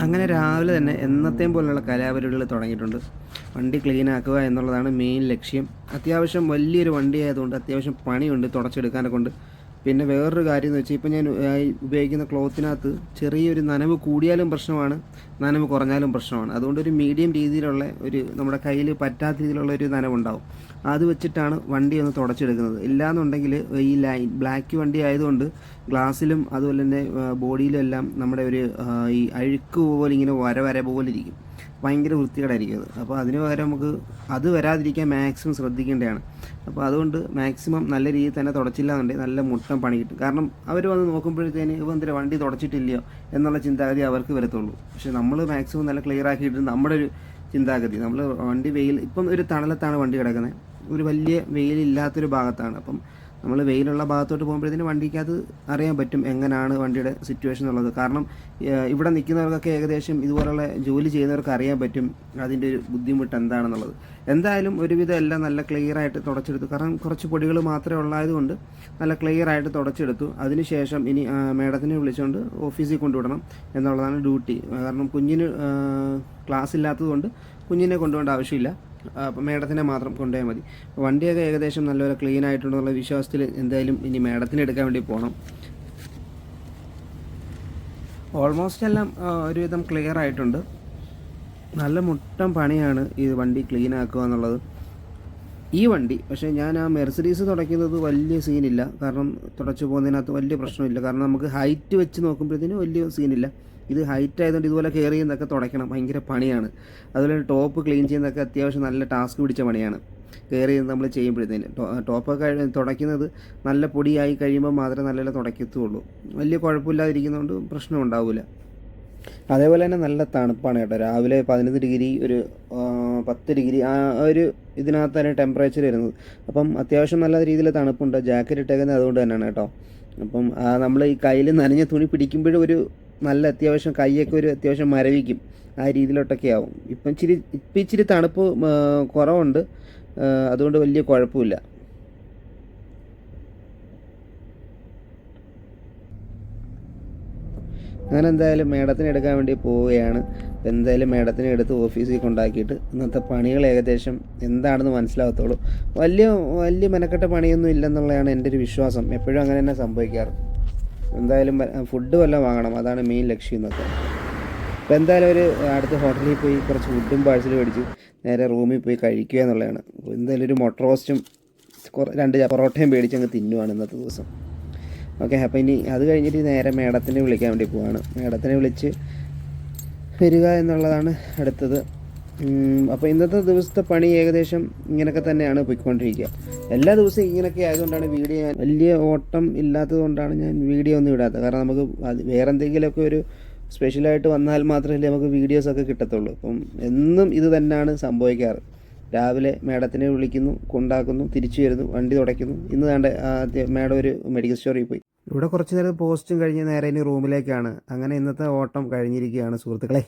അങ്ങനെ രാവിലെ തന്നെ എന്നത്തെയും പോലുള്ള കലാപരിപാടികൾ തുടങ്ങിയിട്ടുണ്ട്. വണ്ടി ക്ലീൻ ആക്കുക എന്നുള്ളതാണ് മെയിൻ ലക്ഷ്യം. അത്യാവശ്യം വലിയൊരു വണ്ടി ആയതുകൊണ്ട് അത്യാവശ്യം പണിയുണ്ട് തുടച്ചെടുക്കാനൊക്കെ ഉണ്ട്. പിന്നെ വേറൊരു കാര്യം എന്ന് വെച്ചാൽ ഇപ്പം ഞാൻ ഉപയോഗിക്കുന്ന ക്ലോത്തിനകത്ത് ചെറിയൊരു നനവ് കൂടിയാലും പ്രശ്നമാണ് നനവ് കുറഞ്ഞാലും പ്രശ്നമാണ്. അതുകൊണ്ട് ഒരു മീഡിയം രീതിയിലുള്ള ഒരു നമ്മുടെ കയ്യിൽ പറ്റാത്ത രീതിയിലുള്ള ഒരു നനവുണ്ടാവും. അത് വെച്ചിട്ടാണ് വണ്ടി ഒന്ന് തുടച്ചെടുക്കുന്നത്. ഇല്ലാന്നുണ്ടെങ്കിൽ ഈ ലൈൻ ബ്ലാക്ക് വണ്ടി ആയതുകൊണ്ട് ഗ്ലാസ്സിലും അതുപോലെ തന്നെ ബോഡിയിലും എല്ലാം നമ്മുടെ ഒരു ഈ അഴുക്ക് പോലെ ഇങ്ങനെ വര വര പോലെ ഇരിക്കും. ഭയങ്കര വൃത്തികേടായിരിക്കും അത്. അപ്പോൾ അതിന് പകരം നമുക്ക് അത് വരാതിരിക്കാൻ മാക്സിമം ശ്രദ്ധിക്കേണ്ടതാണ്. അപ്പോൾ അതുകൊണ്ട് മാക്സിമം നല്ല രീതിയിൽ തന്നെ തുടച്ചില്ല എന്നുണ്ടെങ്കിൽ നല്ല മുട്ടം പണി കിട്ടും. കാരണം അവർ വന്ന് നോക്കുമ്പോഴത്തേന് ഇവ എന്തിനാ വണ്ടി തുടച്ചിട്ടില്ലയോ എന്നുള്ള ചിന്താഗതി അവർക്ക് വരത്തുള്ളൂ. പക്ഷേ നമ്മൾ മാക്സിമം നല്ല ക്ലിയർ ആക്കിയിട്ട് നമ്മുടെ ഒരു ചിന്താഗതി നമ്മൾ വണ്ടി വെയിൽ ഇപ്പം ഒരു തണലത്താണ് വണ്ടി കിടക്കുന്നത്. ഒരു വലിയ വെയിലില്ലാത്തൊരു ഭാഗത്താണ്. അപ്പം നമ്മൾ വെയിലുള്ള ഭാഗത്തോട്ട് പോകുമ്പോഴത്തേന് വണ്ടിക്കകത്ത് അറിയാൻ പറ്റും എങ്ങനെയാണ് വണ്ടിയുടെ സിറ്റുവേഷൻ എന്നുള്ളത്. കാരണം ഇവിടെ നിൽക്കുന്നവർക്കൊക്കെ ഏകദേശം ഇതുപോലുള്ള ജോലി ചെയ്യുന്നവർക്ക് അറിയാൻ പറ്റും അതിന്റെ ഒരു ബുദ്ധിമുട്ട് എന്താണെന്നുള്ളത്. എന്തായാലും ഒരുവിധം എല്ലാം നല്ല ക്ലിയറായിട്ട് തുടച്ചെടുത്തു. കാരണം കുറച്ച് പൊടികൾ മാത്രമേ ഉള്ളായതുകൊണ്ട് നല്ല ക്ലിയറായിട്ട് തുടച്ചെടുത്തു. അതിനുശേഷം ഇനി മേഡത്തിനെ വിളിച്ചുകൊണ്ട് ഓഫീസിൽ കൊണ്ടുവിടണം എന്നുള്ളതാണ് ഡ്യൂട്ടി കാരണം കുഞ്ഞിന് ക്ലാസ് ഇല്ലാത്തതുകൊണ്ട് കുഞ്ഞിനെ കൊണ്ടുപോകേണ്ട ആവശ്യമില്ല. അപ്പം മേഡത്തിനെ മാത്രം കൊണ്ടുപോയാൽ മതി. വണ്ടിയൊക്കെ ഏകദേശം നല്ലപോലെ ക്ലീൻ ആയിട്ടുണ്ടെന്നുള്ള വിശ്വാസത്തിൽ എന്തായാലും ഇനി മേഡത്തിന് എടുക്കാൻ വേണ്ടി പോകണം ഓൾമോസ്റ്റ് എല്ലാം ഒരുവിധം ക്ലിയർ ആയിട്ടുണ്ട്. നല്ല മുട്ടം പണിയാണ് ഈ വണ്ടി ക്ലീൻ ആക്കുക എന്നുള്ളത്. ഈ വണ്ടി പക്ഷേ ഞാൻ ആ മെർസിഡീസ് തുടയ്ക്കുന്നത് വലിയ സീനില്ല കാരണം തുടച്ചു പോകുന്നതിനകത്ത് വലിയ പ്രശ്നമില്ല. കാരണം നമുക്ക് ഹൈറ്റ് വെച്ച് നോക്കുമ്പോഴത്തേന് വലിയ സീനില്ല ഇത് ഹൈറ്റ് ആയതുകൊണ്ട് ഇതുപോലെ കയറി ചെയ്യുന്നതൊക്കെ തുടയ്ക്കണം. ഭയങ്കര പണിയാണ്. അതുപോലെ ടോപ്പ് ക്ലീൻ ചെയ്യുന്നതൊക്കെ അത്യാവശ്യം നല്ല ടാസ്ക് പിടിച്ച പണിയാണ്. കയറി നമ്മൾ ചെയ്യുമ്പോഴത്തേന്. ടോപ്പൊക്കെ തുടയ്ക്കുന്നത് നല്ല പൊടിയായി കഴിയുമ്പോൾ മാത്രമേ നല്ല തുടയ്ക്കത്തുള്ളൂ. വലിയ കുഴപ്പമില്ലാതിരിക്കുന്നതുകൊണ്ട് പ്രശ്നം ഉണ്ടാവില്ല അതേപോലെ തന്നെ നല്ല തണുപ്പാണ് കേട്ടോ. രാവിലെ പതിനൊന്ന് ഡിഗ്രി ഒരു പത്ത് ഡിഗ്രി ആ ഒരു ഇതിനകത്താണ് ടെമ്പറേച്ചർ വരുന്നത്. അപ്പം അത്യാവശ്യം നല്ല രീതിയിൽ തണുപ്പുണ്ട്. ജാക്കറ്റ് ഇട്ടേക്കുന്നത് അതുകൊണ്ട് തന്നെയാണ് കേട്ടോ. അപ്പം നമ്മൾ ഈ കയ്യിൽ നനഞ്ഞ തുണി പിടിക്കുമ്പോഴും ഒരു നല്ല അത്യാവശ്യം കൈയൊക്കെ ഒരു അത്യാവശ്യം മരവിക്കും. ആ രീതിയിലോട്ടൊക്കെ ആവും. ഇപ്പം ഇച്ചിരി ഇപ്പം ഇച്ചിരി തണുപ്പ് കുറവുണ്ട്. അതുകൊണ്ട് വലിയ കുഴപ്പമില്ല. ഞാൻ എന്തായാലും മേഡത്തിന് എടുക്കാൻ വേണ്ടി പോവുകയാണ്. എന്തായാലും മേഡത്തിനെ എടുത്ത് ഓഫീസിൽ കൊണ്ടാക്കിയിട്ട് ഇന്നത്തെ പണികൾ ഏകദേശം എന്താണെന്ന് മനസ്സിലാകത്തുള്ളൂ വലിയ വലിയ മെനക്കെട്ട പണിയൊന്നും ഇല്ലെന്നുള്ളതാണ് എന്റെ ഒരു വിശ്വാസം. എപ്പോഴും അങ്ങനെ തന്നെ സംഭവിക്കാറ്. എന്തായാലും ഫുഡ് വല്ലതും വാങ്ങണം. അതാണ് മെയിൻ ലക്ഷ്യം എന്നൊക്കെ അപ്പോൾ എന്തായാലും ഒരു അടുത്ത ഹോട്ടലിൽ പോയി കുറച്ച് ഫുഡും പാഴ്സലും മേടിച്ച് നേരെ റൂമിൽ പോയി കഴിക്കുക എന്നുള്ളതാണ്. എന്തായാലും ഒരു മൊട്ട റോസ്റ്റും രണ്ട് പൊറോട്ടയും മേടിച്ച് അങ്ങ് തിന്നുവാണ് ഇന്നത്തെ ദിവസം. ഓക്കെ അപ്പോൾ ഇനി അത് കഴിഞ്ഞിട്ട് നേരെ മേഡത്തിനെ വിളിക്കാൻ വേണ്ടി പോവാണ്. മേഡത്തിനെ വിളിച്ച് വരിക എന്നുള്ളതാണ് അടുത്തത്. അപ്പോൾ ഇന്നത്തെ ദിവസത്തെ പണി ഏകദേശം ഇങ്ങനെയൊക്കെ തന്നെയാണ് പോയിക്കൊണ്ടിരിക്കുക. എല്ലാ ദിവസവും ഇങ്ങനെയൊക്കെ ആയതുകൊണ്ടാണ് വീഡിയോ ഞാൻ വലിയ ഓട്ടം ഇല്ലാത്തത് കൊണ്ടാണ് ഞാൻ വീഡിയോ ഒന്നും ഇടാത്തത്. കാരണം നമുക്ക് അത് വേറെ എന്തെങ്കിലുമൊക്കെ ഒരു സ്പെഷ്യലായിട്ട് വന്നാൽ മാത്രമല്ലേ നമുക്ക് വീഡിയോസൊക്കെ കിട്ടത്തുള്ളൂ. അപ്പം എന്നും ഇത് തന്നെയാണ് സംഭവിക്കാറ്. രാവിലെ മേഡത്തിനെ വിളിക്കുന്നു കൊണ്ടാക്കുന്നു തിരിച്ചു വരുന്നു വണ്ടി തുടയ്ക്കുന്നു. ഇന്ന് വേണ്ട മേഡം ഒരു മെഡിക്കൽ സ്റ്റോറിൽ പോയി. ഇവിടെ കുറച്ച് നേരം പോസ്റ്റും കഴിഞ്ഞ് നേരെ ഇനി റൂമിലേക്കാണ് അങ്ങനെ ഇന്നത്തെ ഓട്ടം കഴിഞ്ഞിരിക്കുകയാണ് സുഹൃത്തുക്കളെ.